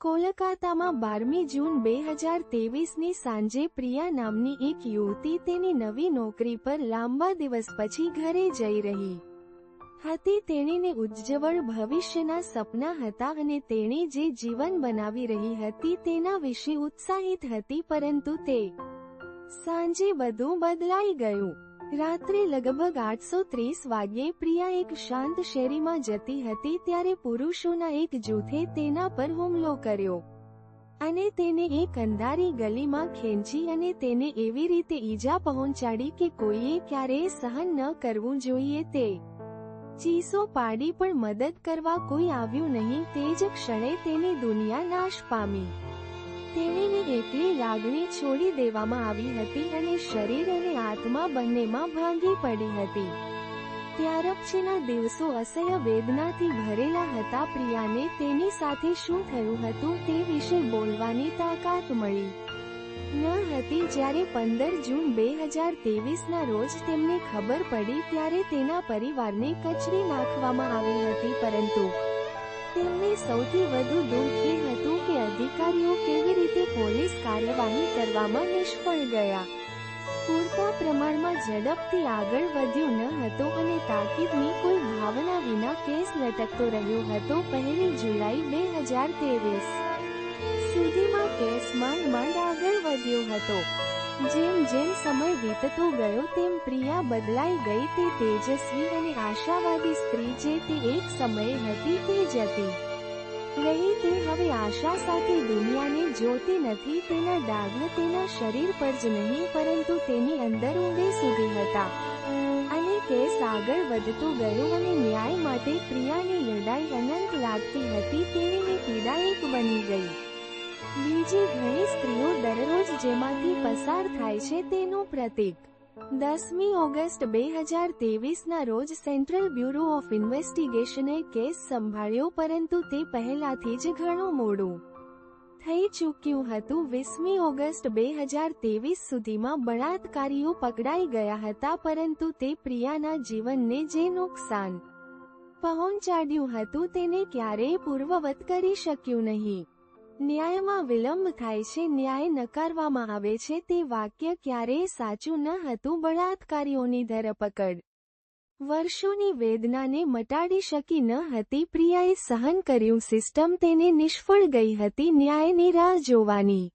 કોલકાતામાં બારમી જૂન બે હજાર તેવીસની સાંજે પ્રિયા નામની એક યુવતી તેની નવી નોકરી પર લાંબા દિવસ પછી ઘરે જઈ રહી. હતી તેણીને ઉજ્જવળ ભવિષ્યના સપના હતા અને તેણે જે જીવન બનાવી રહી હતી તેના વિશે ઉત્સાહિત હતી પરંતુ તે સાંજે બધું બદલાઈ ગયું. રાત્રે લગભગ આઠસો ત્રીસ વાગ્યે પ્રિયા એક શાંત શેરીમાં જતી હતી ત્યારે પુરુષોના એક જૂથે તેના પર હુમલો કર્યો. અને તેને એક અંધારી ગલીમાં ખેંચી અને તેને એવી રીતે ઈજા પહોંચાડી કે કોઈએ ક્યારેય સહન ન કરવું જોઈએ તે. ચીસો પાડી પણ મદદ કરવા કોઈ આવ્યું નહીં તે જ ક્ષણે તેની દુનિયા નાશ પામી. તેણીની એકલી લાગણી છોડી દેવામાં આવી હતી અને શરીર અને આત્મા બંનેમાં ભાંગી પડી હતી. ત્યાર પછીના દિવસો અસહ્ય વેદનાથી ભરેલા હતા પ્રિયાને તેની સાથે શું થયું હતું તે વિશે બોલવાની તાકાત મળી. ન હતી જ્યારે પંદર જૂન બે હજાર તેવીસના રોજ તેમને ખબર પડી ત્યારે તેના પરિવારને કચરી નાખવામાં આવી હતી પરંતુ તેમને સૌથી વધુ દુઃખ એ હતું કે અધિકારીઓ કેવી રીતે પોલીસ કાર્યવાહી કરવામાં નિષ્ફળ ગયા. પૂરતા પ્રમાણમાં ઝડપથી આગળ વધ્યું ન હતો અને તાકીદની કોઈ ભાવના વિના કેસ લટકતો રહ્યો હતો પહેલી જુલાઈ બે હજાર તેવીસ સુધીમાં કેસ માંડ માંડ આગળ વધ્યો હતો. જેમ જેમ સમય વીતતો ગયો, તેમ પ્રિયા બદલાઈ ગઈ. તે તેજસ્વી અને આશાવાદી સ્ત્રી જે તે એક સમયે હતી, તે જતી રહી તે હવે આશા સાથે દુનિયાને જોતી નથી. તેના ડાઘ, તેના શરીર પર જ નહીં, પરંતુ તેની અંદર ઊંડે સુધી હતા. અને કેસ આગળ વધતો ગયો અને ન્યાય માટે પ્રિયાની લડાઈ અનંત લાગતી હતી. તેણીની પીડા એક બની ગઈ. બીજી ઘણી સ્ત્રીઓ દરરોજ જેમાંથી પસાર થાય છે તેનું પ્રતીક. દસમી ઓગસ્ટ બે હજાર તેવીસના રોજ સેન્ટ્રલ બ્યુરો ઓફ ઇન્વેસ્ટિગેશને કેસ સંભાળ્યો પરંતુ તે પહેલાથી જ ઘણું મોડું થઈ ચૂક્યું હતું. વીસમી ઓગસ્ટ બે હજાર તેવીસ સુધીમાં બળાત્કારીઓ પકડાઈ ગયા હતા પરંતુ તે પ્રિયાના જીવનને જે નુકસાન પહોંચાડ્યું હતું તેને ક્યારેય પૂર્વવત કરી શક્યું નહીં. ન્યાયમાં વિલંબ થાય છે, ન્યાય નકારવામાં આવે છે, તે વાક્ય ક્યારેય સાચું ન હતું, બળાત્કારીઓની ધરપકડ. વર્ષોની વેદનાને મટાડી શકી ન હતી, પ્રિયાએ સહન કર્યું, સિસ્ટમ તેને નિષ્ફળ ગઈ હતી, ન્યાયની રાહ જોવાની.